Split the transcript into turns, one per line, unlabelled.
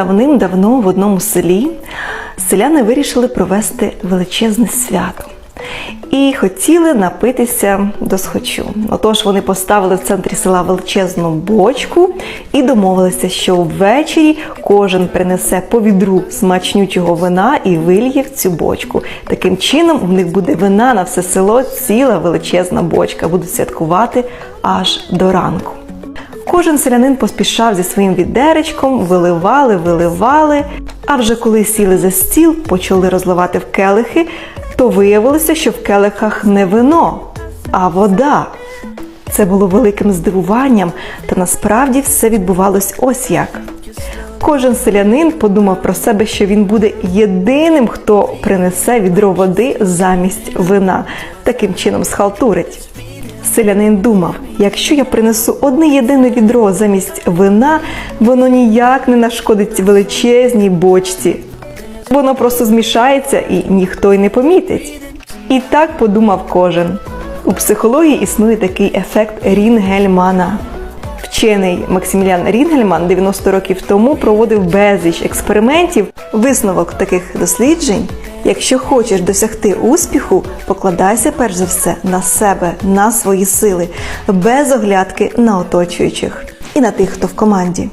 Давним-давно в одному селі селяни вирішили провести величезне свято і хотіли напитися до схочу. Отож вони поставили в центрі села величезну бочку і домовилися, що ввечері кожен принесе по відру смачнючого вина і вильє в цю бочку. Таким чином в них буде вина на все село, ціла величезна бочка. Будуть святкувати аж до ранку. Кожен селянин поспішав зі своїм відеречком, виливали, виливали. А вже коли сіли за стіл, почали розливати в келихи, то виявилося, що в келихах не вино, а вода. Це було великим здивуванням, та насправді все відбувалось ось як. Кожен селянин подумав про себе, що він буде єдиним, хто принесе відро води замість вина, таким чином схалтурить. Селянин думав, якщо я принесу одне єдине відро замість вина, воно ніяк не нашкодить величезній бочці. Воно просто змішається і ніхто й не помітить. І так подумав кожен. У психології існує такий ефект Рінгельмана. Вчений Максимілян Рінгельман 90 років тому проводив безліч експериментів. Висновок таких досліджень. Якщо хочеш досягти успіху, покладайся перш за все на себе, на свої сили, без оглядки на оточуючих і на тих, хто в команді.